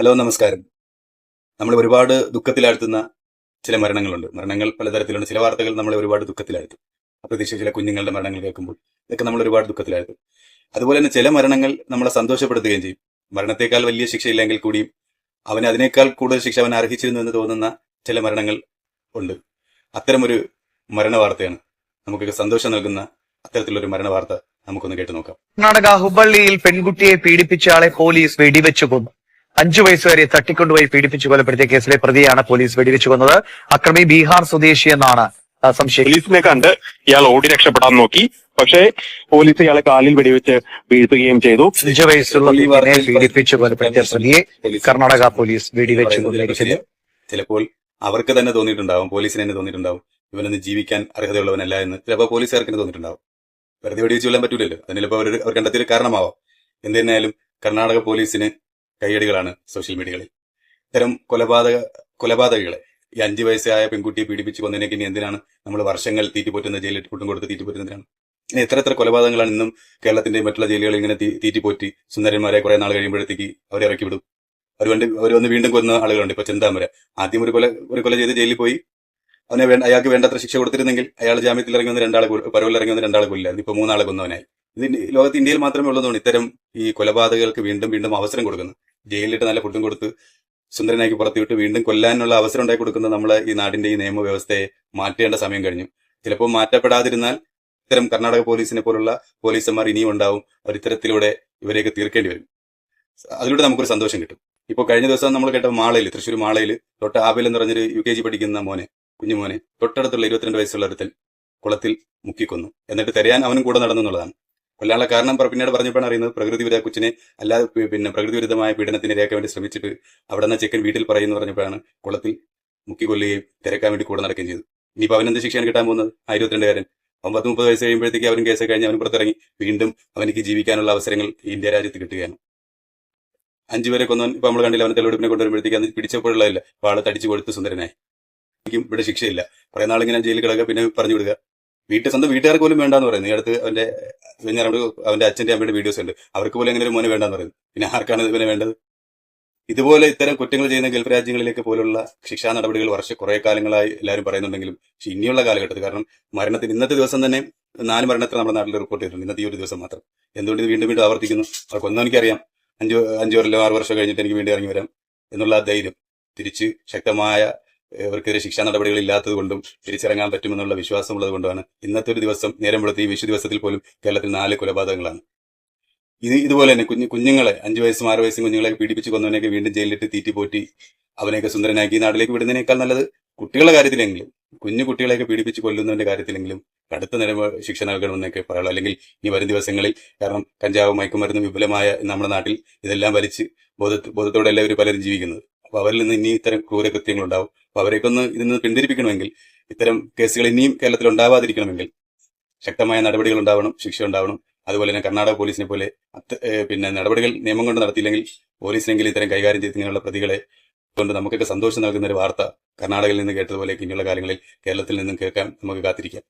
Hello നമസ്കാരം. നമ്മൾ ഒരുപാട് ദുഃഖത്തിലാഴ്ത്തുന്ന ചില മരണങ്ങളുണ്ട്. മരണങ്ങൾ പലതരത്തിലുണ്ട്. ചില വാർത്തകൾ നമ്മളെ ഒരുപാട് ദുഃഖത്തിലാഴ്ത്തും. അപ്രതീക്ഷിച്ച ചില കുഞ്ഞുങ്ങളുടെ മരണങ്ങൾ കേൾക്കുമ്പോൾ ഇതൊക്കെ നമ്മൾ ഒരുപാട് ദുഃഖത്തിലാഴ്ത്തും. അതുപോലെ തന്നെ ചില മരണങ്ങൾ നമ്മളെ സന്തോഷപ്പെടുത്തുകയും ചെയ്യും. മരണത്തെക്കാൾ വലിയ ശിക്ഷയില്ലെങ്കിൽ കൂടിയും അവൻ അതിനേക്കാൾ കൂടുതൽ ശിക്ഷ അവൻ അർഹിച്ചിരുന്നു എന്ന് തോന്നുന്ന ചില മരണങ്ങൾ ഉണ്ട്. അത്തരമൊരു മരണ വാർത്തയാണ് നമുക്കൊക്കെ സന്തോഷം നൽകുന്ന അത്തരത്തിലൊരു മരണ വാർത്ത നമുക്കൊന്ന് കേട്ടു നോക്കാം കർണാടക ഹുബള്ളിയിൽ പെൺകുട്ടിയെ പീഡിപ്പിച്ച ആളെ പോലീസ് വെടിവെച്ചു കൊന്നു. അഞ്ചു വയസ്സുകാരെ തട്ടിക്കൊണ്ടുപോയി പീഡിപ്പിച്ചു കൊലപ്പെടുത്തിയ കേസിലെ പ്രതിയാണ് പോലീസ് വെടിവെച്ചു കൊന്നത്. അക്രമി ബീഹാർ സ്വദേശി എന്നാണ് സംശയം. പോലീസിനെ കണ്ട് ഇയാൾ ഓടി രക്ഷപ്പെടാൻ നോക്കി. പക്ഷേ പോലീസ് ഇയാളെ കാലിൽ വെടിവെച്ച് വീഴ്ത്തുകയും ചെയ്തു. അഞ്ചു വയസ്സുള്ള പീഡിപ്പിച്ചു കൊലപ്പെടുത്തിയ പ്രതിയെ കർണാടക പോലീസ് വെടിവെച്ചു. ചിലപ്പോൾ അവർക്ക് തന്നെ തോന്നിയിട്ടുണ്ടാവും പോലീസിന് തന്നെ തോന്നിയിട്ടുണ്ടാവും. ഇവനൊന്ന് ജീവിക്കാൻ അർഹതയുള്ളവനല്ല എന്ന്. ചിലപ്പോൾ പോലീസുകാർക്ക് തന്നെ തോന്നിയിട്ടുണ്ടാവും. വെറുതെ വെടിവെച്ച് കൊല്ലാൻ പറ്റൂലല്ലോ. അതിനിപ്പോ ചിലപ്പോൾ അവർ അവർ കണ്ടെത്തിയൊരു കാരണമാവാം. എന്തായാലും കർണാടക പോലീസിന് കൈയടികളാണ് സോഷ്യൽ മീഡിയകളിൽ. ഇത്തരം കൊലപാതക കൊലപാതകികളെ ഈ അഞ്ചു വയസ്സായ പെൺകുട്ടിയെ പീഡിപ്പിച്ച് കൊന്നതിനൊക്കെ ഇനി എന്തിനാണ് നമ്മൾ വർഷങ്ങൾ തീറ്റിപ്പോറ്റുന്ന ജയിലിൽ കുട്ടും കൊടുത്ത് തീറ്റിപ്പോറ്റുന്നതിനാണ്? ഇനി എത്ര എത്ര കൊലപാതകങ്ങളാണ് ഇന്നും കേരളത്തിന്റെ മറ്റുള്ള ജയിലുകളിൽ ഇങ്ങനെ തീറ്റിപ്പോറ്റി സുന്ദരന്മാരെ കുറെ നാൾ കഴിയുമ്പോഴത്തേക്ക് അവരെ ഇറക്കി വിടും. അവർ വണ്ടി അവർ വന്ന് വീണ്ടും കൊന്ന ആളുകളുണ്ട് ഇപ്പൊ ചെന്താമര. ആദ്യം ഒരു കൊല ഒരു കൊല ചെയ്ത് ജയിലിൽ പോയി. അവനെ വേണ്ട അയാൾക്ക് വേണ്ടത്ര ശിക്ഷ കൊടുത്തിരുന്നെങ്കിൽ അയാൾ ജാമ്യത്തിൽ ഇറങ്ങി വന്ന് രണ്ടാൾ പരോളിൽ ഇറങ്ങി വന്ന് രണ്ടാൾ കൊല്ലായിരുന്നു ഇപ്പൊ മൂന്നാൾ കൊന്നവനായി. ഇത് ലോകത്ത് ഇന്ത്യയിൽ മാത്രമേ ഉള്ളതാണ് ഇത്തരം ഈ കൊലപാതകങ്ങൾക്ക് വീണ്ടും വീണ്ടും അവസരം കൊടുക്കുന്നത്. ജയിലിലിട്ട് നല്ല ഫുഡും കൊടുത്ത് സുന്ദരനാക്കി പുറത്തുവിട്ട് വീണ്ടും കൊല്ലാനുള്ള അവസരം ഉണ്ടാക്കി കൊടുക്കുന്ന നമ്മളെ ഈ നാടിന്റെ ഈ നിയമവ്യവസ്ഥയെ മാറ്റേണ്ട സമയം കഴിഞ്ഞു. ചിലപ്പോൾ മാറ്റപ്പെടാതിരുന്നാൽ ഇത്തരം കർണാടക പോലീസിനെ പോലുള്ള പോലീസന്മാർ ഇനിയും ഉണ്ടാവും. അവർ ഇത്തരത്തിലൂടെ ഇവരെയൊക്കെ തീർക്കേണ്ടി വരും. അതിലൂടെ നമുക്കൊരു സന്തോഷം കിട്ടും. ഇപ്പോൾ കഴിഞ്ഞ ദിവസം നമ്മൾ കേട്ട മാളയിൽ തൃശ്ശൂർ മാളയിൽ തൊട്ട് ആബേൽ എന്ന് പറഞ്ഞൊരു യു കെ ജി പഠിക്കുന്ന മോനെ കുഞ്ഞുമോനെ തൊട്ടടുത്തുള്ള ഇരുപത്തിരണ്ട് വയസ്സുള്ള ഒരുത്തൻ കുളത്തിൽ മുക്കിക്കൊന്നു. എന്നിട്ട് തെരയാൻ അവനും കൂടെ നടന്നു എന്നുള്ളതാണ്. കൊല്ലാനുള്ള കാരണം പിന്നീട് പറഞ്ഞപ്പോഴാണ് അറിയുന്നത് പ്രകൃതി വിരുദ്ധ കൊച്ചിനെ അല്ലാതെ പിന്നെ പ്രകൃതി വിരുദ്ധമായ പീഡനത്തിന് ഇരയാക്കാൻ വേണ്ടി ശ്രമിച്ചിട്ട് അവിടെ നിന്ന് ചെക്കൻ വീട്ടിൽ പറയുന്നു പറഞ്ഞപ്പോഴാണ് കുളത്തിൽ മുക്കി കൊല്ലുകയും തിരക്കാൻ വേണ്ടി കൂടെ നടക്കുകയും ചെയ്തു ഇനിയിപ്പോൾ അവൻ എന്ത് ശിക്ഷയാണ് കിട്ടാൻ പോകുന്നത്? ആ ഇരുപത്തിരണ്ടുകാരൻ പത്ത് മുപ്പത് വയസ്സ് കഴിയുമ്പോഴത്തേക്ക് അവൻ കേസ് കഴിഞ്ഞ് അവൻ പുറത്തിറങ്ങി. വീണ്ടും അവനിക്ക് ജീവിക്കാനുള്ള അവസരങ്ങൾ ഇന്ത്യ രാജ്യത്ത് കിട്ടുകയാണ്. അഞ്ചു പേരെ കൊന്നവൻ ഇപ്പൊ നമ്മൾ കണ്ടില്ല അവൻ തെളിവെടുപ്പിനെ കൊണ്ടുവരുമ്പോഴത്തേക്ക് അന്ന് പിടിച്ചപ്പോഴുള്ളതല്ല. ആളെ തടിച്ചു കൊടുത്ത് സുന്ദരനായി. എനിക്കും ഇവിടെ ശിക്ഷയില്ല. കുറെ നാളിങ്ങനെ ജയിലിൽ കിടക്കുക പിന്നെ പറഞ്ഞു വിടുക. വീട്ടിൽ സ്വന്തം വീട്ടുകാർക്ക് പോലും വേണ്ടാന്ന് പറയുന്നത് ഈ അടുത്ത് അവന്റെ വെഞ്ഞാറമ്പ് അവന്റെ അച്ഛന്റെ അമ്മയുടെ വീഡിയോസ് ഉണ്ട്. അവർക്ക് പോലും എങ്ങനെ ഒരു മോനെ വേണ്ടെന്ന് പറയുന്നത് പിന്നെ ആർക്കാണ് ഇവനെ വേണ്ടത്? ഇതുപോലെ ഇത്തരം കുറ്റങ്ങൾ ചെയ്യുന്ന ഗൾഫ് രാജ്യങ്ങളിലേക്ക് പോലുള്ള ശിക്ഷാ നടപടികൾ വർഷ കുറേ കാലങ്ങളായി എല്ലാവരും പറയുന്നുണ്ടെങ്കിലും പക്ഷെ ഇനിയുള്ള കാലഘട്ടത്തിൽ കാരണം മരണത്തിന് ഇന്നത്തെ ദിവസം തന്നെ നാല് മരണത്തിൽ നമ്മുടെ നാട്ടിൽ റിപ്പോർട്ട് ചെയ്തിട്ടുണ്ട്. ഇന്നത്തെ ഈ ഒരു ദിവസം മാത്രം. എന്തുകൊണ്ട് ഇത് വീണ്ടും വീണ്ടും ആവർത്തിക്കുന്നു? അവർക്ക് ഒന്നും എനിക്കറിയാം. അഞ്ചു അഞ്ചു കൊല്ലം ആറ് വർഷം കഴിഞ്ഞിട്ട് എനിക്ക് വീണ്ടും ഇറങ്ങി വരാം എന്നുള്ള ധൈര്യം തിരിച്ച് ശക്തമായ ഇവർക്കെതിരെ ശിക്ഷാ നടപടികൾ ഇല്ലാത്തത് കൊണ്ടും തിരിച്ചിറങ്ങാൻ പറ്റുമെന്നുള്ള വിശ്വാസമുള്ളത് കൊണ്ടാണ് ഇന്നത്തെ ഒരു ദിവസം നേരം വെളുത്ത് ഈ വിഷു ദിവസത്തിൽ പോലും കേരളത്തിൽ നാല് കൊലപാതകങ്ങളാണ്. ഇത് ഇതുപോലെ തന്നെ കുഞ്ഞു കുഞ്ഞുങ്ങളെ അഞ്ചു വയസ്സും ആറ് വയസ്സും കുഞ്ഞുങ്ങളെ പീഡിപ്പിച്ച് കൊന്നവനെയൊക്കെ വീണ്ടും ജയിലിലിട്ട് തീറ്റി പോറ്റി അവനെയൊക്കെ സുന്ദരനാക്കി നാട്ടിലേക്ക് വിടുന്നതിനേക്കാൾ നല്ലത് കുട്ടികളുടെ കാര്യത്തിലെങ്കിലും കുഞ്ഞു കുട്ടികളെയൊക്കെ പീഡിപ്പിച്ച് കൊല്ലുന്നതിന്റെ കാര്യത്തിലെങ്കിലും കടുത്ത നിലവ് ശിക്ഷ നൽകണമെന്നൊക്കെ പറയുള്ളൂ അല്ലെങ്കിൽ ഇനി വരും ദിവസങ്ങളിൽ കാരണം കഞ്ചാവ് മയക്കുമരുന്ന് വിപുലമായ നമ്മുടെ നാട്ടിൽ ഇതെല്ലാം വലിച്ച് ബോധ ബോധത്തോടെ എല്ലാവരും പലരും ജീവിക്കുന്നത്. അപ്പൊ അവരിൽ നിന്ന് ഇനി ഇത്തരം ക്രൂരകൃത്യങ്ങൾ ഉണ്ടാവും. അപ്പൊ അവരെയൊക്കെ ഒന്ന് ഇതിൽ നിന്ന് പിന്തിരിപ്പിക്കണമെങ്കിൽ ഇത്തരം കേസുകൾ ഇനിയും കേരളത്തിൽ ഉണ്ടാവാതിരിക്കണമെങ്കിൽ ശക്തമായ നടപടികൾ ഉണ്ടാവണം ശിക്ഷ ഉണ്ടാവണം. അതുപോലെ തന്നെ കർണാടക പോലീസിനെ പോലെ പിന്നെ നടപടികൾ നിയമം കൊണ്ട് നടത്തിയില്ലെങ്കിൽ പോലീസിനെങ്കിലും ഇത്തരം കൈകാര്യം ചെയ്ത് ഇങ്ങനെയുള്ള പ്രതികളെ കൊണ്ട് നമുക്കൊക്കെ സന്തോഷം നൽകുന്ന ഒരു വാർത്ത കർണാടകയിൽ നിന്ന് കേട്ടതുപോലെ ഇനിയുള്ള കാലങ്ങളിൽ കേരളത്തിൽ നിന്നും കേൾക്കാൻ നമുക്ക് കാത്തിരിക്കാം.